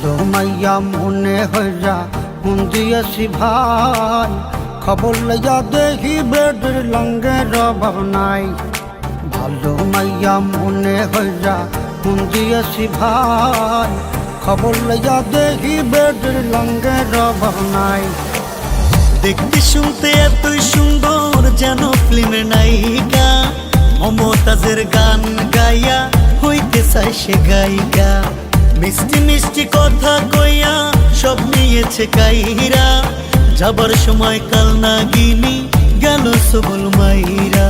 ভালো মাইয়া মনে হইয়া মন দিয়েছি ভাই। খবর লইয়া দেখি বেডের লঙ্গের অভাব নাই। ভালো মাইয়া মনে হইয়া মন দিয়েছি ভাই। খবর লইয়া দেখি বেডের লঙ্গের অভাব নাই। দেখতে শুনতে এতই সুন্দর যেন ফিল্মের নায়িকা। মমতাজের গান গাইয়া হইতে চাই সে গায়িকা। মিষ্টি মিষ্টি কথা কইয়া সব নিয়েছে কাইরা। যাবার সময় কাল না গিনি গেল সবল মাইরা।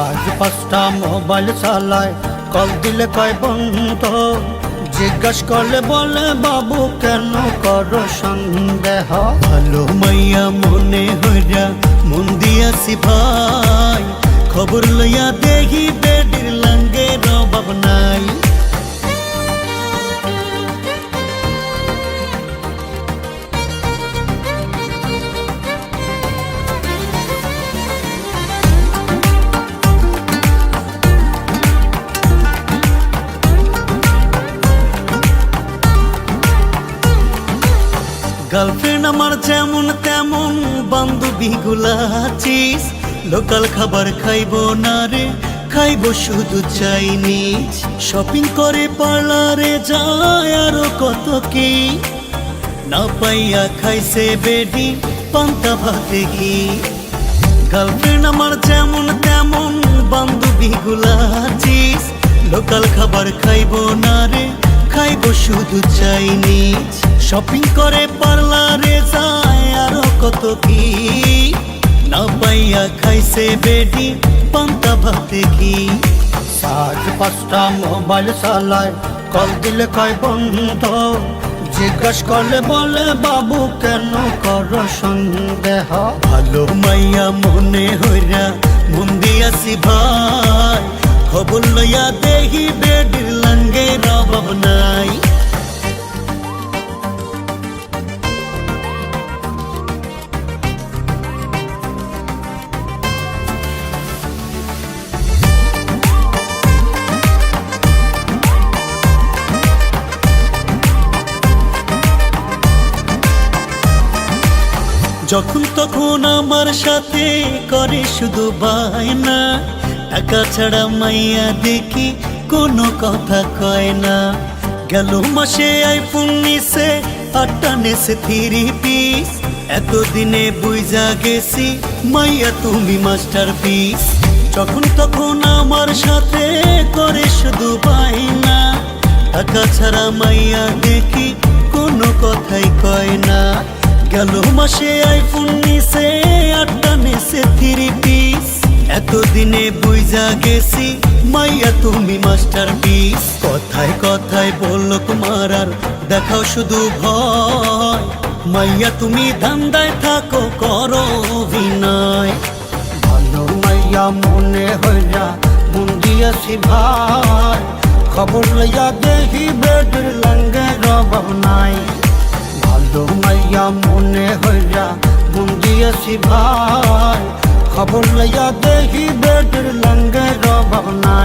আজ পাঁচটা মোবাইল চালায়, কল দিলে কয়, বন্ধ, জিজ্ঞাস করলে বলে, বাবু, কেন করো সন্দেহ? ভালো মাইয়া মনে হইরা মন দিয়াছি ভাই, খবর লইয়া দেখি বেডির গার্লফ্রেন্ড আমার যেমন তেমন বান্ধবী গুলাচিস লোকাল খাবার খাইব না রে, খাইবো শুধু চাইনিজ শপিং করে পার্লারে যায় আরও কত কি? না পাইয়া খাইছে বেডি, পান্তা ভাতে ঘি। গার্লফ্রেন্ড আমার যেমন তেমন বান্ধবী গুলাচিস লোকাল খাবার খাইব না রে, খাইবো শুধু চাইনিজ শপিং করে আরও কত কি? না পাইয়া খাইছে বেডি পান্তা ভাতে ঘি আজ পাঁচটা মোবাইল চালায়, কল দিলে কয়, বন্ধ, জিজ্ঞাস করলে বলে, বাবু, কেন করো সন্দেহ? ভালো মাইয়া মনে হইরা মন দিয়াছি ভাই, খবর লইয়া দেখি বেডির লাঙ্গে রবাব নাই। যখন তখন আমার সাথে করে শুধু বায়না, টাকা ছাড়া মাইয়া দেখি কোনো কথা কয় না। গেল মাসে আইফোন নিছে, আটটা নেছে থ্রি পিস। এতদিনে বুঝা গেছি, মাইয়া তুমি মাস্টার পিস। যখন তখন আমার সাথে করে শুধু বায়না, টাকা ছাড়া মাইয়া দেখি কোনো কথাই কয় না। গেল মাসে আইফোন নিছে আটটা নেছে থ্রি পিস এতদিনে বুঝা গেছি, মাইয়া তুমি মাস্টার পিস কথায় কথায় বলল তোমার আর দেখাও শুধু ভয়। মাইয়া তুমি ধান্দায় থাকো, করো অভিনয়। ভালো মাইয়া মনে হইয়া, মন দিয়েছি ভাই। খবর লইয়া দেখি বেডের লঙ্গের অভাব নাই। মাইয়া মনে হইয়া দিয়েছি ভাই খবর লইয়া দেখি বেটের লঙ্গে নাই